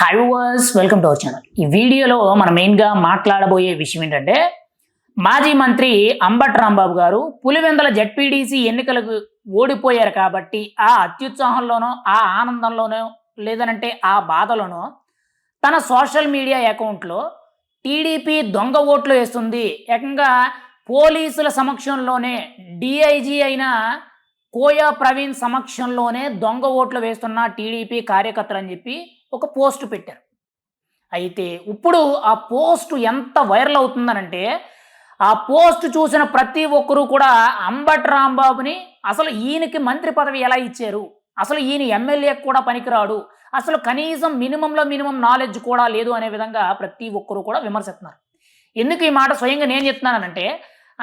Hi welcome to our channel ఈ వీడియోలో మనం మెయిన్గా మాట్లాడబోయే విషయం ఏంటంటే మాజీ మంత్రి అంబట్ రాంబాబు గారు పులివెందల జడ్పీడీసీ ఎన్నికలకు ఓడిపోయారు కాబట్టి ఆ అత్యుత్సాహంలోనో ఆ ఆనందంలోనో లేదనంటే ఆ బాధలోనో తన సోషల్ మీడియా అకౌంట్లో టీడీపీ దొంగ ఓట్లు వేస్తుంది. ఏకంగా పోలీసుల సమక్షంలోనే డిఐజీ అయిన కోయా ప్రవీణ్ సమక్షంలోనే దొంగ ఓట్లు వేస్తున్న టీడీపీ కార్యకర్తలు అని చెప్పి ఒక పోస్ట్ పెట్టారు. అయితే ఇప్పుడు ఆ పోస్ట్ ఎంత వైరల్ అవుతుందనంటే ఆ పోస్ట్ చూసిన ప్రతి ఒక్కరూ కూడా అంబట్ రాంబాబుని అసలు ఈయనకి మంత్రి పదవి ఎలా ఇచ్చారు? అసలు ఈయన ఎమ్మెల్యే కూడా పనికిరాడు. అసలు కనీసం మినిమంలో మినిమం నాలెడ్జ్ కూడా లేదు అనే విధంగా ప్రతి ఒక్కరూ కూడా విమర్శిస్తున్నారు. ఎందుకు ఈ మాట స్వయంగా నేను చెప్తున్నానంటే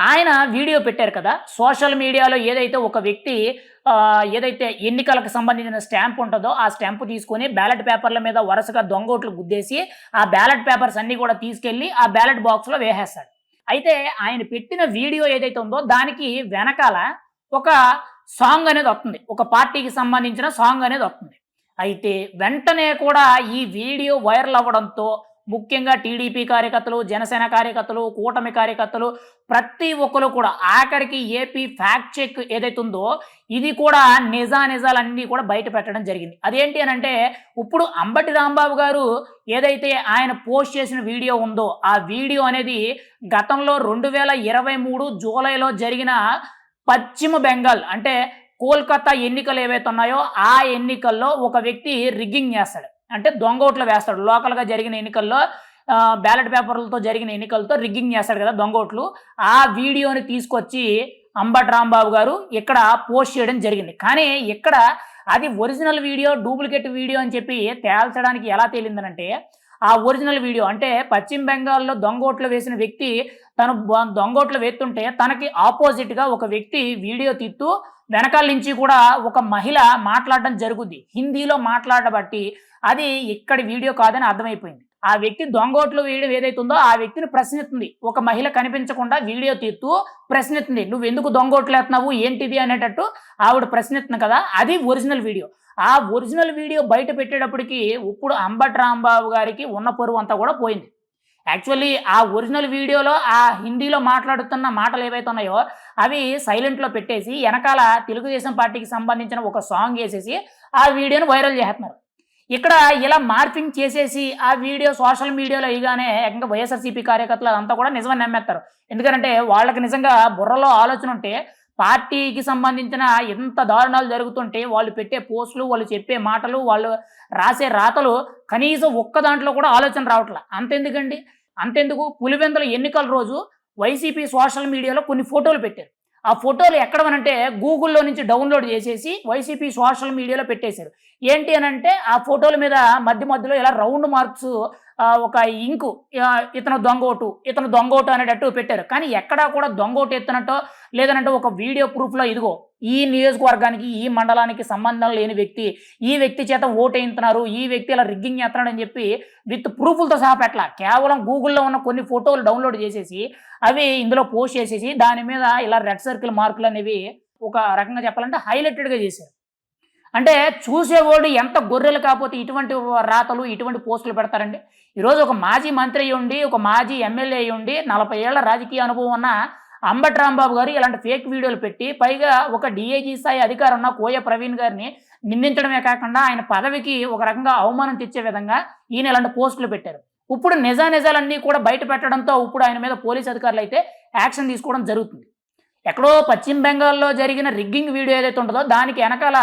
ఆయన వీడియో పెట్టారు కదా. సోషల్ మీడియాలో ఏదైతే ఒక వ్యక్తి ఏదైతే ఎన్నికలకు సంబంధించిన స్టాంప్ ఉంటుందో ఆ స్టాంప్ తీసుకొని బ్యాలెట్ పేపర్ల మీద వరుసగా దొంగోట్లు గుద్దేసి ఆ బ్యాలెట్ పేపర్స్ అన్నీ కూడా తీసుకెళ్ళి ఆ బ్యాలెట్ బాక్స్లో వేసేస్తాడు. అయితే ఆయన పెట్టిన వీడియో ఏదైతే ఉందో దానికి వెనకాల ఒక సాంగ్ అనేది వస్తుంది. ఒక పార్టీకి సంబంధించిన సాంగ్ అనేది వస్తుంది. అయితే వెంటనే కూడా ఈ వీడియో వైరల్ అవ్వడంతో ముఖ్యంగా టీడీపీ కార్యకర్తలు జనసేన కార్యకర్తలు కూటమి కార్యకర్తలు ప్రతి ఒక్కరు కూడా ఆఖరికి ఏపీ ఫ్యాక్ట్ చెక్ ఏదైతే ఉందో ఇది కూడా నిజా నిజాలన్నీ కూడా బయట పెట్టడం జరిగింది. అదేంటి అని అంటే ఇప్పుడు అంబటి రాంబాబు గారు ఏదైతే ఆయన పోస్ట్ చేసిన వీడియో ఉందో ఆ వీడియో అనేది గతంలో రెండు వేల ఇరవై మూడు జూలైలో జరిగిన పశ్చిమ బెంగాల్ అంటే కోల్కతా ఎన్నికలు ఏవైతే ఉన్నాయో ఆ ఎన్నికల్లో ఒక వ్యక్తి రిగ్గింగ్ చేస్తాడు. అంటే దొంగ ఓట్లు వేస్తాడు. లోకల్గా జరిగిన ఎన్నికల్లో బ్యాలెట్ పేపర్లతో జరిగిన ఎన్నికలతో రిగ్గింగ్ చేస్తాడు కదా దొంగ ఓట్లు. ఆ వీడియోని తీసుకొచ్చి అంబట్ రాంబాబు గారు ఇక్కడ పోస్ట్ చేయడం జరిగింది. కానీ ఇక్కడ అది ఒరిజినల్ వీడియో డూప్లికేట్ వీడియో అని చెప్పి తేల్చడానికి ఎలా తేలిందనంటే ఆ ఒరిజినల్ వీడియో అంటే పశ్చిమ బెంగాల్లో దొంగ ఓట్లు వేసిన వ్యక్తి తను బ- దొంగ ఓట్లు వేస్తుంటే తనకి ఆపోజిట్గా ఒక వ్యక్తి వీడియో తీస్తూ వెనకాల నుంచి కూడా ఒక మహిళ మాట్లాడడం జరుగుద్ది. హిందీలో మాట్లాడబట్టి అది ఇక్కడి వీడియో కాదని అర్థమైపోయింది. ఆ వ్యక్తి దొంగోట్లు వేయడం ఏదైతుందో ఆ వ్యక్తిని ప్రశ్నిస్తుంది. ఒక మహిళ కనిపించకుండా వీడియో తీస్తూ ప్రశ్నిస్తుంది. నువ్వు ఎందుకు దొంగోట్లు వేస్తున్నావు ఏంటిది? అనేటట్టు ఆవిడ ప్రశ్నిస్తుంది కదా అది ఒరిజినల్ వీడియో. ఆ ఒరిజినల్ వీడియో బయట పెట్టేటప్పటికి ఇప్పుడు అంబట్ రాంబాబు గారికి ఉన్న పరువు అంతా కూడా పోయింది. యాక్చువల్లీ ఆ ఒరిజినల్ వీడియోలో ఆ హిందీలో మాట్లాడుతున్న మాటలు ఏవైతే ఉన్నాయో అవి సైలెంట్లో పెట్టేసి వెనకాల తెలుగుదేశం పార్టీకి సంబంధించిన ఒక సాంగ్ వేసేసి ఆ వీడియోని వైరల్ చేస్తున్నారు. ఇక్కడ ఇలా మార్పింగ్ చేసేసి ఆ వీడియో సోషల్ మీడియాలో ఇగానే ఏకంగా వైఎస్ఆర్సీపీ కార్యకర్తలు అంతా కూడా నిజమని నమ్మేస్తారు. ఎందుకంటే వాళ్ళకి నిజంగా బుర్రలో ఆలోచన ఉంటే పార్టీకి సంబంధించిన ఎంత దారుణాలు జరుగుతుంటే వాళ్ళు పెట్టే పోస్టులు వాళ్ళు చెప్పే మాటలు వాళ్ళు రాసే రాతలు కనీసం ఒక్క దాంట్లో కూడా ఆలోచన రావట్లే. అంతెందుకండి? అంతెందుకు? పులివెందుల ఎన్నికల రోజు వైసీపీ సోషల్ మీడియాలో కొన్ని ఫోటోలు పెట్టారు. ఆ ఫోటోలు ఎక్కడమనంటే గూగుల్లో నుంచి డౌన్లోడ్ చేసేసి వైసీపీ సోషల్ మీడియాలో పెట్టేశారు. ఏంటి అని అంటే ఆ ఫోటోల మీద మధ్య మధ్యలో ఇలా రౌండ్ మార్క్స్ ఒక ఇంకు ఇతను దొంగోటు ఇతను దొంగోటు అనేటట్టు పెట్టారు. కానీ ఎక్కడా కూడా దొంగోటు ఎత్తినట్టో లేదనంటే ఒక వీడియో ప్రూఫ్లో ఇదిగో ఈ నియోజకవర్గానికి ఈ మండలానికి సంబంధం లేని వ్యక్తి ఈ వ్యక్తి చేత ఓటు వేయించుతున్నారు ఈ వ్యక్తి ఇలా రిగ్గింగ్ చేస్తున్నాడు అని చెప్పి విత్ ప్రూఫ్లతో సహా పెట్టాల. కేవలం గూగుల్లో ఉన్న కొన్ని ఫోటోలు డౌన్లోడ్ చేసేసి అవి ఇందులో పోస్ట్ చేసేసి దాని మీద ఇలా రెడ్ సర్కిల్ మార్కులు అనేవి ఒక రకంగా చెప్పాలంటే హైలైటెడ్గా చేశారు. అంటే చూసేవాడు ఎంత గొర్రెలు కాకపోతే ఇటువంటి రాతలు ఇటువంటి పోస్టులు పెడతారండి. ఈరోజు ఒక మాజీ మంత్రి ఉండి ఒక మాజీ ఎమ్మెల్యే ఉండి నలభై ఏళ్ళ రాజకీయ అనుభవం ఉన్న అంబట్ రాంబాబు గారు ఇలాంటి ఫేక్ వీడియోలు పెట్టి పైగా ఒక డిఐజీ స్థాయి అధికారం ఉన్న కోయ ప్రవీణ్ గారిని నిందించడమే కాకుండా ఆయన పదవికి ఒక రకంగా అవమానం తెచ్చే విధంగా ఈయన ఇలాంటి పోస్టులు పెట్టారు. ఇప్పుడు నిజా నిజాలన్నీ కూడా బయట పెట్టడంతో ఇప్పుడు ఆయన మీద పోలీస్ అధికారులు అయితే యాక్షన్ తీసుకోవడం జరుగుతుంది. ఎక్కడో పశ్చిమ బెంగాల్లో జరిగిన రిగ్గింగ్ వీడియో ఏదైతే ఉంటుందో దానికి వెనకాల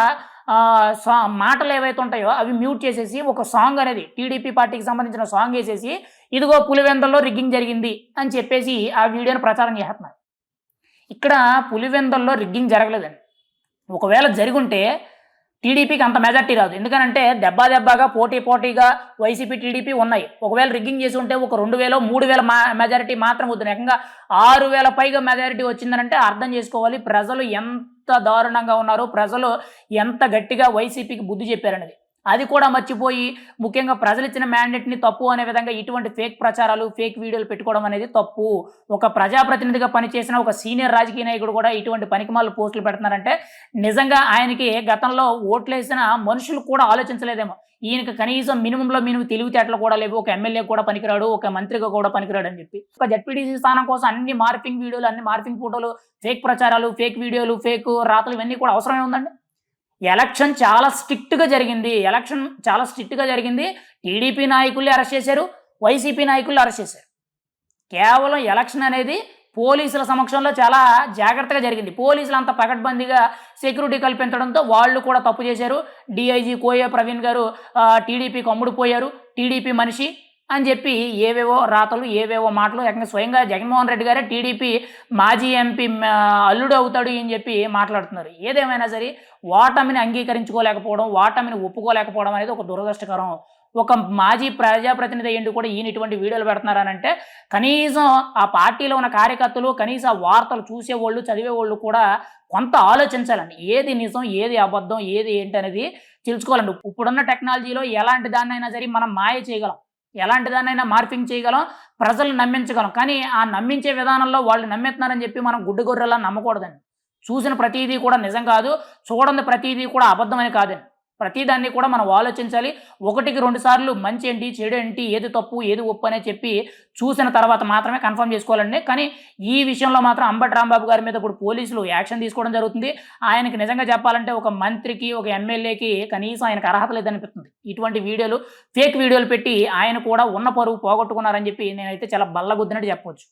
మాటలు ఏవైతే ఉంటాయో అవి మ్యూట్ చేసేసి ఒక సాంగ్ అనేది టీడీపీ పార్టీకి సంబంధించిన సాంగ్ వేసేసి ఇదిగో పులివెందల్లో రిగ్గింగ్ జరిగింది అని చెప్పేసి ఆ వీడియోని ప్రచారం చేస్తున్నారు. ఇక్కడ పులివెందల్లో రిగ్గింగ్ జరగలేదండి. ఒకవేళ జరుగుంటే టీడీపీకి అంత మెజార్టీ రాదు. ఎందుకనంటే దెబ్బా దెబ్బగా పోటీ పోటీగా వైసీపీ టీడీపీ ఉన్నాయి. ఒకవేళ రిగ్గింగ్ చేసి ఉంటే ఒక రెండు వేల మూడు వేల మా మెజారిటీ మాత్రం వద్దు. ఏకంగా ఆరు వేల పైగా మెజారిటీ వచ్చిందనంటే అర్థం చేసుకోవాలి. ప్రజలు ఎంత ఎంత దారుణంగా ఉన్నారు ప్రజలు ఎంత గట్టిగా వైసీపీకి బుద్ధి చెప్పారనేది. అది కూడా మర్చిపోయి ముఖ్యంగా ప్రజలు ఇచ్చిన మ్యాండేట్ని తప్పు అనే విధంగా ఇటువంటి ఫేక్ ప్రచారాలు ఫేక్ వీడియోలు పెట్టుకోవడం అనేది తప్పు. ఒక ప్రజాప్రతినిధిగా పనిచేసిన ఒక సీనియర్ రాజకీయ నాయకుడు కూడా ఇటువంటి పనికిమాల పోస్టులు పెడుతున్నారంటే నిజంగా ఆయనకి గతంలో ఓట్లేసిన మనుషులు కూడా ఆలోచించలేదేమో. ఈయనకి కనీసం మినిమంలో మినిమం తెలివితేటలు కూడా లేవు. ఒక ఎమ్మెల్యే కూడా పనికిరాడు. ఒక మంత్రిగా కూడా పనికిరాడు అని చెప్పి. ఒక జడ్పీటీసీ స్థానం కోసం అన్ని మార్పింగ్ వీడియోలు అన్ని మార్పింగ్ ఫోటోలు ఫేక్ ప్రచారాలు ఫేక్ వీడియోలు ఫేక్ రాతలు ఇవన్నీ కూడా అవసరమే ఉందండి. ఎలక్షన్ చాలా స్ట్రిక్ట్గా జరిగింది. ఎలక్షన్ చాలా స్ట్రిక్ట్గా జరిగింది. టీడీపీ నాయకుల్ని అరెస్ట్ చేశారు. వైసీపీ నాయకుల్ని అరెస్ట్ చేశారు. కేవలం ఎలక్షన్ అనేది పోలీసుల సమక్షంలో చాలా జాగ్రత్తగా జరిగింది. పోలీసులు అంత పకడ్బందీగా సెక్యూరిటీ కల్పించడంతో వాళ్ళు కూడా తప్పు చేశారు. డిఐజీ కోయ ప్రవీణ్ గారు టీడీపీకి అమ్ముడుపోయారు టీడీపీ మనిషి అని చెప్పి ఏవేవో రాతలు ఏవేవో మాటలు ఏకంగా స్వయంగా జగన్మోహన్ రెడ్డి గారే టీడీపీ మాజీ ఎంపీ అల్లుడు అవుతాడు అని చెప్పి మాట్లాడుతున్నారు. ఏదేమైనా సరే ఓటమిని అంగీకరించుకోలేకపోవడం ఓటమిని ఒప్పుకోలేకపోవడం అనేది ఒక దురదృష్టకరం. ఒక మాజీ ప్రజాప్రతినిధి అయ్యండి కూడా ఈయన ఇటువంటి వీడియోలు పెడుతున్నారనంటే కనీసం ఆ పార్టీలో ఉన్న కార్యకర్తలు కనీసం వార్తలు చూసేవాళ్ళు చదివేవాళ్ళు కూడా కొంత ఆలోచించాలండి. ఏది నిజం ఏది అబద్ధం ఏది ఏంటి అనేది తెలుసుకోవాలండి. ఇప్పుడున్న టెక్నాలజీలో ఎలాంటి దాన్నైనా సరే మనం మాయ చేయగలం. ఎలాంటి దాన్నైనా మార్పింగ్ చేయగలం ప్రజలు నమ్మించగలం. కానీ ఆ నమ్మించే విధానంలో వాళ్ళు నమ్మెత్తున్నారని చెప్పి మనం గుడ్డు గొర్రెలా నమ్మకూడదండి. చూసిన ప్రతిదీ కూడా నిజం కాదు చూడండి ప్రతిదీ కూడా అబద్ధమని కాదండి. ప్రతిదాన్ని కూడా మనం ఆలోచించాలి. ఒకటికి రెండు సార్లు మంచి ఏంటి చెడు ఏంటి ఏది తప్పు ఏది ఒప్పు అనే చెప్పి చూసిన తర్వాత మాత్రమే కన్ఫర్మ్ చేసుకోవాలండి. కానీ ఈ విషయంలో మాత్రం అంబటి రాంబాబు గారి మీద ఇప్పుడు పోలీసులు యాక్షన్ తీసుకోవడం జరుగుతుంది. ఆయనకి నిజంగా చెప్పాలంటే ఒక మంత్రికి ఒక ఎమ్మెల్యేకి కనీసం ఆయనకు అర్హత లేదనిపిస్తుంది. ఇటువంటి వీడియోలు ఫేక్ వీడియోలు పెట్టి ఆయన కూడా ఉన్న పరువు పోగొట్టుకున్నారని చెప్పి నేనైతే చాలా బల్లగుద్దినట్టు చెప్పవచ్చు.